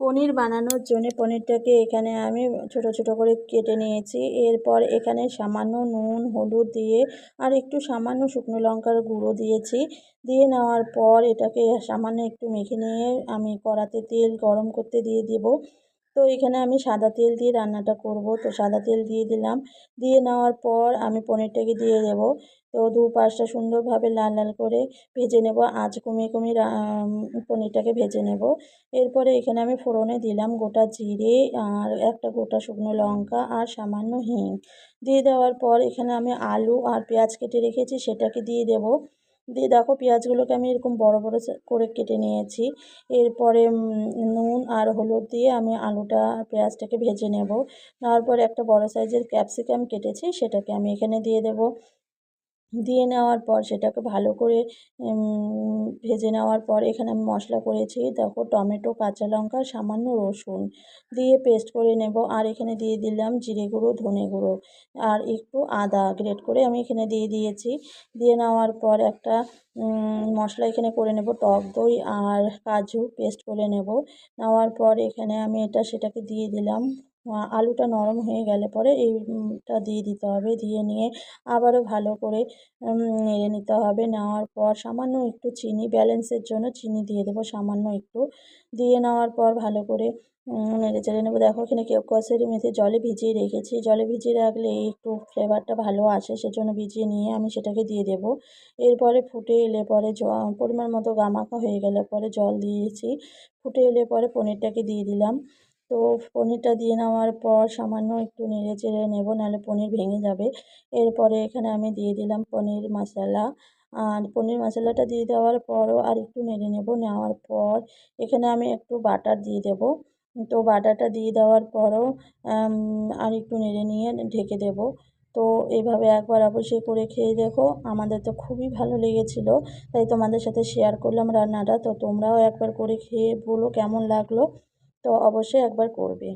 পনির বানানোর জন্য পনিরটাকে এখানে আমি ছোট ছোট করে কেটে নিয়েছি। এরপর এখানে সামান্য নুন, হলুদ দিয়ে আর একটু সামান্য শুকনো লঙ্কার গুঁড়ো দিয়েছি। দিয়ে নেওয়ার পর এটাকে সামান্য একটু মেখে নিয়ে আমি কড়াতে তেল গরম করতে দিয়ে দেব। তো এখানে আমি সাদা তেল দিয়ে রান্নাটা করব। তো সাদা তেল দিয়ে দিলাম। দিয়ে নেওয়ার পর আমি পনিরটাকে দিয়ে দেব। তো দু পাশটা সুন্দরভাবে লাল লাল করে ভেজে নেব। আঁচ কমিয়ে কমিয়ে পনিরটাকে ভেজে নেব। এরপরে এখানে আমি ফোড়নে দিলাম গোটা জিরে আর একটা গোটা শুকনো লঙ্কা আর সামান্য হিং। দিয়ে দেওয়ার পর এখানে আমি আলু আর পেঁয়াজ কেটে রেখেছি, সেটাকে দিয়ে দেব। দিয়ে দেখো পেঁয়াজগুলোকে আমি এরকম বড় বড় করে কেটে নিয়েছি। এরপরে নুন আর হলুদ দিয়ে আমি আলুটা পেঁয়াজটাকে ভেজে নেব। তারপর একটা বড় সাইজের ক্যাপসিকাম কেটেছি, সেটাকে আমি এখানে দিয়ে দেব। দিয়ে নেওয়ার পর সেটাকে ভালো করে ভেজে নেওয়ার পর এখানে আমি মশলা করেছি। দেখো টমেটো, কাঁচা লঙ্কা, সামান্য রসুন দিয়ে পেস্ট করে নেব। আর এখানে দিয়ে দিলাম জিরে গুঁড়ো, ধনে গুঁড়ো। আর একটু আদা গ্রেট করে আমি এখানে দিয়ে দিয়েছি। দিয়ে নেওয়ার পর একটা মশলা এখানে করে নেব, টক দই আর কাজু পেস্ট করে নেব। নেওয়ার পর এখানে আমি এটা সেটাকে দিয়ে দিলাম। আলুটা নরম হয়ে গেলে পরে এইটা দিয়ে দিতে হবে, দিয়ে নিয়ে আবারও ভালো করে নেড়ে নিতে হবে। নেওয়ার পর সামান্য একটু চিনি ব্যালেন্সের জন্য চিনি দিয়ে দেবো সামান্য একটু। দিয়ে নেওয়ার পর ভালো করে নেড়ে চেড়ে নেব। দেখো এখানে কেউ কষারি মেথি জলে ভিজিয়ে রেখেছি। জলে ভিজিয়ে রাখলে একটু ফ্লেভারটা ভালো আসে, সেজন্য ভিজিয়ে নিয়ে আমি সেটাকে দিয়ে দেবো। এরপরে ফুটে এলে পরে পরিমাণ মতো গামাখা হয়ে গেলে পরে জল দিয়েছি। ফুটে এলে পরে পনিরটাকে দিয়ে দিলাম। তো পনিরটা দিয়ে নেওয়ার পর সামান্য একটু নেড়ে চেড়ে নেব, নাহলে পনির ভেঙে যাবে। এরপরে এখানে আমি দিয়ে দিলাম পনির মশলা। আর পনির মশলাটা দিয়ে দেওয়ার পরও আর একটু নেড়ে নেব। নেওয়ার পর এখানে আমি একটু বাটার দিয়ে দেব। তো বাটারটা দিয়ে দেওয়ার পরও আর একটু নেড়ে নিয়ে ঢেকে দেব। তো এভাবে একবার অবশ্যই করে খেয়ে দেখো। আমাদের তো খুবই ভালো লেগেছিলো। তাই তোমাদের সাথে শেয়ার করলাম রান্নাটা। তো তোমরাও একবার করে খেয়ে বলো কেমন লাগল। তো অবশ্যই একবার করবে।